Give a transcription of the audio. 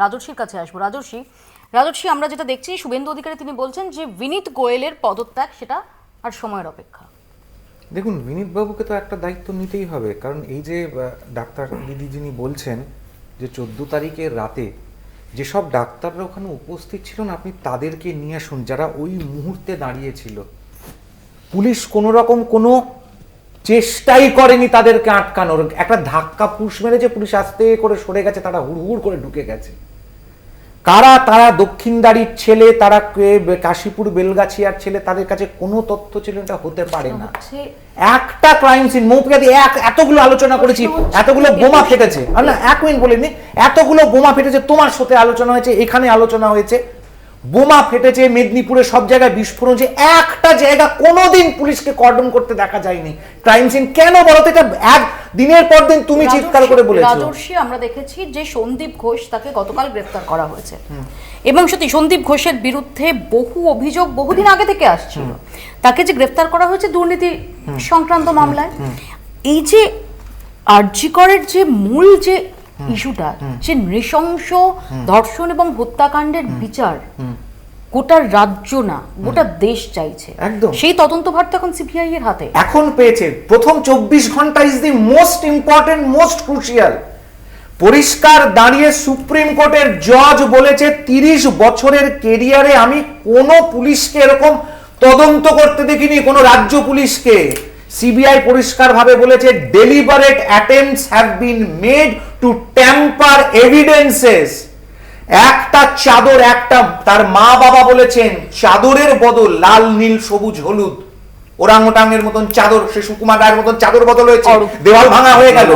রাজর্ষির কাছে আসব। রাজর্ষি রাজর্ষি, আমরা যেটা দেখছি, শুভেন্দু অধিকারী তিনি বলছেন যে বিনীত গোয়েলের পদত্যাগ সেটা আর সময়ের অপেক্ষা। দেখুন বিনীত বাবুকে তো একটা দায়িত্ব নিতেই হবে, কারণ এই যে ডাক্তার দিদি যিনি বলছেন যে চোদ্দ তারিখের রাতে যেসব ডাক্তাররা ওখানে উপস্থিত ছিলেন, আপনি তাদেরকে নিয়ে আসুন, যারা ওই মুহূর্তে দাঁড়িয়েছিল পুলিশ কোনো রকম কোনো চেষ্টাই করেনি তাদেরকে আটকানোর। একটা ধাক্কা পুশ মেরেছে পুলিশ আস্তে করে সরে গেছে তারা হুড়হুড় করে ঢুকে গেছে। কারা তারা দক্ষিণদারির ছেলে তারা কাশীপুর বেলগাছিয়ার ছেলে তাদের কাছে কোনো তথ্য ছিল এটা হতে পারে না। একটা ক্রাইম সিন মৌপিয়াতে এক এতগুলো আলোচনা করেছি এতগুলো বোমা ফেটেছে। না এক মিনিট বলিনি এতগুলো বোমা ফেটেছে তোমার সাথে আলোচনা হয়েছে এখানে আলোচনা হয়েছে। বোমা ফেটেছে মেদিনীপুরে সব জায়গায় বিস্ফোরণ যে একটা জায়গা কোনোদিন পুলিশকে কর্ডন করতে দেখা যায়নি। ক্রাইম সিন কেন বলো তো এটা এক দিনের পর দিন তুমি চিৎকার করে বলেছ। রাজর্ষি আমরা দেখেছি যে সন্দীপ ঘোষ তাকে গতকাল গ্রেফতার করা হয়েছে। এবং সত্যি সন্দীপ ঘোষের বিরুদ্ধে বহু অভিযোগ বহুদিন আগে থেকে আসছিল। তাকে যে গ্রেফতার করা হয়েছে দুর্নীতি সংক্রান্ত মামলায় এই যে আরজিকরের যে মূল যে ইস্যুটা যে নৃশংস ধর্ষণ এবং হত্যাকাণ্ডের বিচার গোটা রাজ্য না গোটা দেশ চাইছে। একদম। সেই তদন্ত ভার তো এখন সিবিআই এর হাতে। এখন পেয়েছে। প্রথম চব্বিশ ঘণ্টা is the most important most crucial পরিষ্কার দাঁড়িয়ে সুপ্রিম কোর্টের জজ বলেছে তিরিশ বছরের কেরিয়ারে আমি কোনো পুলিশকে এরকম তদন্ত করতে দেখিনি কোনো রাজ্য পুলিশকে। সিবিআই পরিষ্কারভাবে বলেছে deliberate attempts have been made to tamper evidences একটা চাদর একটা তার মা বাবা বলেছেন চাদরের বদল লাল নীল সবুজ হলুদ। ওরাং ওটাং এর মতন চাদর সে সুকুমার রায়ের মতন চাদর বদল হয়েছে। দেওয়াল ভাঙা হয়ে গেল।